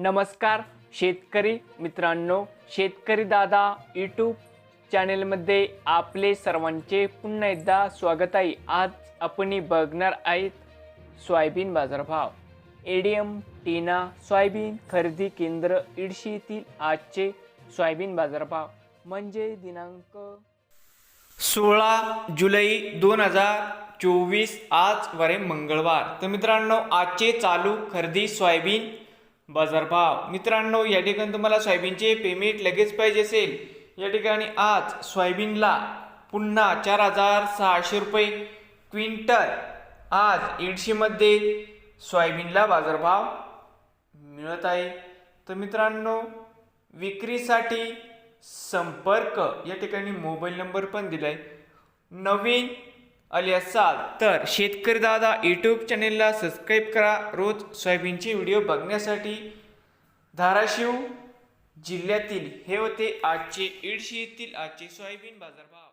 नमस्कार शेतकरी मित्रांनो शेतकरी दादा यूट्यूब चॅनेलमध्ये आपले सर्वांचे पुन्हा एकदा स्वागत आहे. आज आपण बघणार आहेत सोयाबीन बाजारभाव. एडीएम टीना सोयाबीन खरेदी केंद्र इडशी येथील आजचे सोयाबीन बाजारभाव. म्हणजे दिनांक सोळा जुलै दोन हजार चोवीस आज वरे मंगळवार. तर मित्रांनो आजचे चालू खरेदी सोयाबीन बाजारभाव मित्रांनो या ठिकाणी तुम्हाला सोयाबीनचे पेमेंट लगेच पाहिजे असेल. या ठिकाणी आज सोयाबीनला पुन्हा चार हजार सहाशे रुपये क्विंटल. आज एडशीमध्ये सोयाबीनला बाजारभाव मिळत आहे. तर मित्रांनो विक्रीसाठी संपर्क. या ठिकाणी मोबाईल नंबर पण दिला आहे नवीन आली असाल तर शेतकरी दादा यूट्यूब चॅनेलला सबस्क्राईब करा. रोज सोयाबीनचे व्हिडिओ बघण्यासाठी धाराशिव जिल्ह्यातील हे होते आजचे इडशी येथील आजचे सोयाबीन बाजारभाव.